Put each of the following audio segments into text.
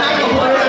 Tonight,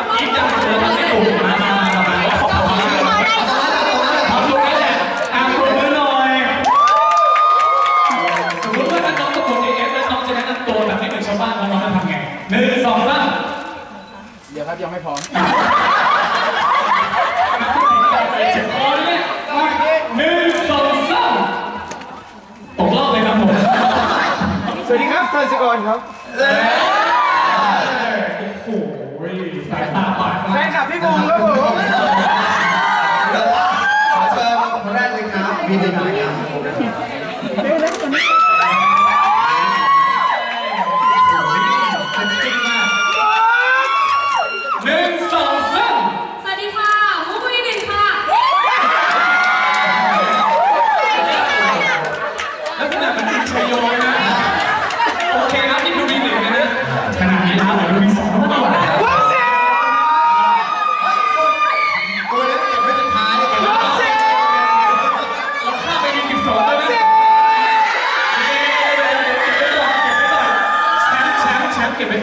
ครับจัเลยครับไม่ถูกมามามามาขอบคุณขอบคุณนั่นแหละอะขอบคุหน่อยสมมติว่าถ้าน้องตะกนเเอฟแองจะแนะนำตัวแบบไเมือนชาวบ้านแล้วน้องจะทำไงหนึ่งสองสามเดี๋ยครับยังไม่พร้อมหนึ่งสองสามตกรอบเลยครับผมสวัสดีครับทันสกรครับ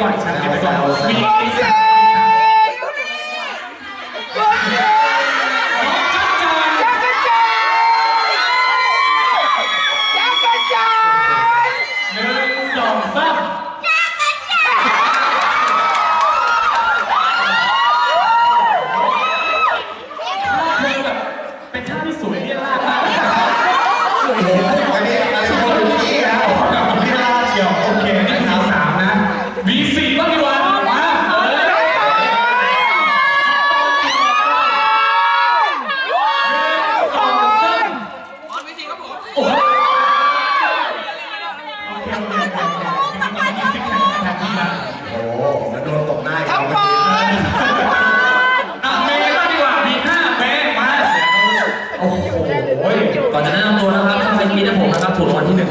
ก่อนฉันบไปก่อนมีมีส่งสองสาม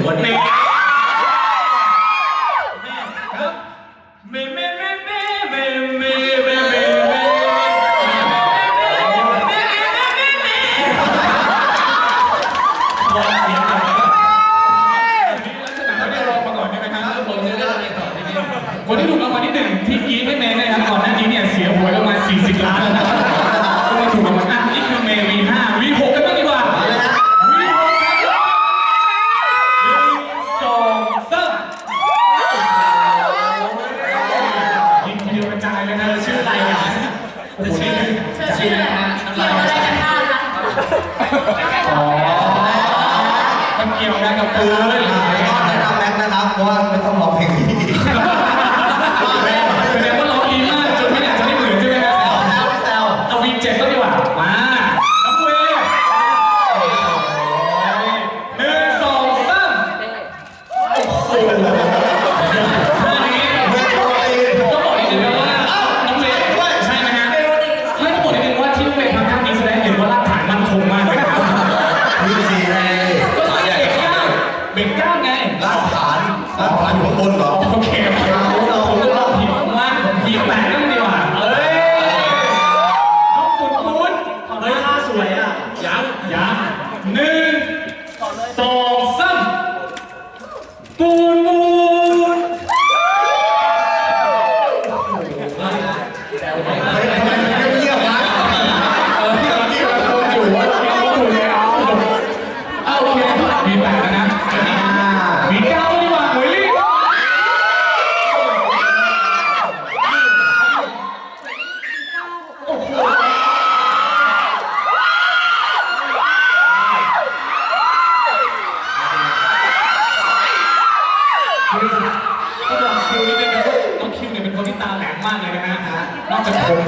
วันนี้ คือก็แนะนำแม็กนะครับเพราะว่าไม่ต้องร้องเพลงนี้ว่แม่แสดงว่เดีมากจนไม่อยากจะได้หมื่นใช่ไหมครับแซวแซวอวีเจ็ดก็ดีกว่ามาน้ำมวยหนึ่งสองสามโอ้โห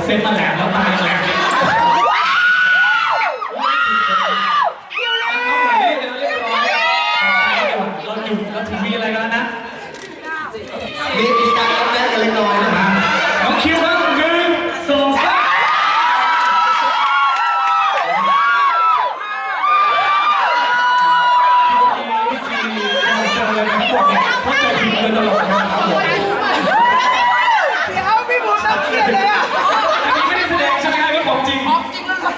เส้นมาแหลมแล้วตายเลยเราหยุดเราทีวีอะไรกันแล้วนะมีมีการรับแรกกันเล็กน้อยนะฮะน้องคิวครับหนึ่งสองสามพี่จีเราเจอเลยทั้งหมดเนี่ยเขาเจอผิดเลยตลอดนะครับผม เดี๋ยวพี่บุญต้องเครียดเลยอะ ครับนี่ของจริงจริงแล้วครับ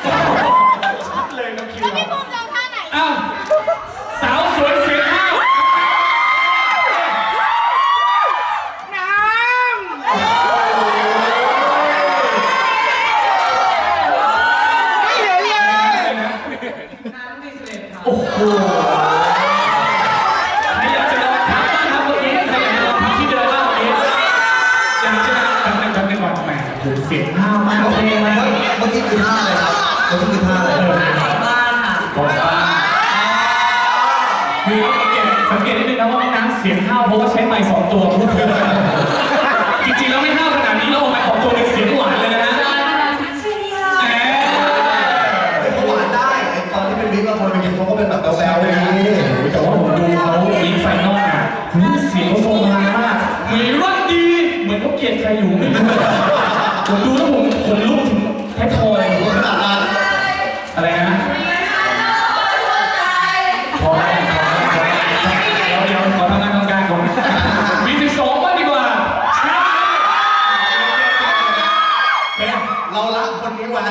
ชัดเลยน้องคิวพี่ภูมิจำท่าไหนอ้าวสาวสวยเสียงห้าวน้ำไม่เห็นเลยโอ้โหใครอยากจะลองทำบ้างครับวันนี้ใครอยากจะลองทำที่เดินบ้างวันนี้อยากจะทำในจำในวันแหมผมเสียงห้าวมากโอเคไหม เมื่อกี้คือท่าอะไรครับเมื่อกี้คือท่าอะไรผมว่าคือสังเกตสังเกตนิดนึงนะว่าน้องน้ำเสียงห้าวเพราะว่าใช้ไมค์สองตัวพูดคือ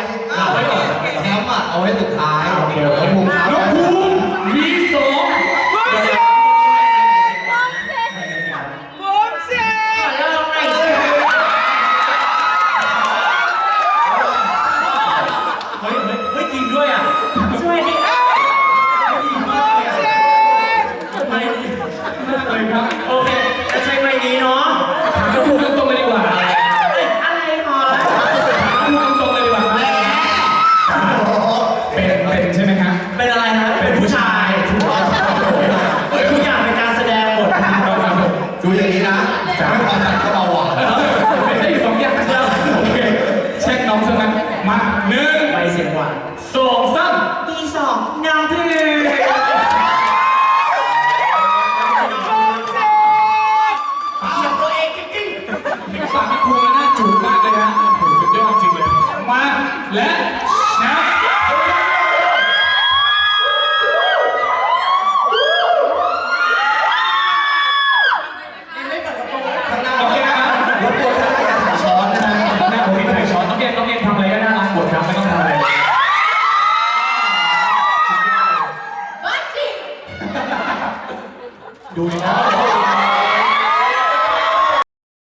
ไว้เราไว้ก่อนแชมป์อะเอาไว้สุดท้ายโอเคโอเคผมครับน้องภูมิมีส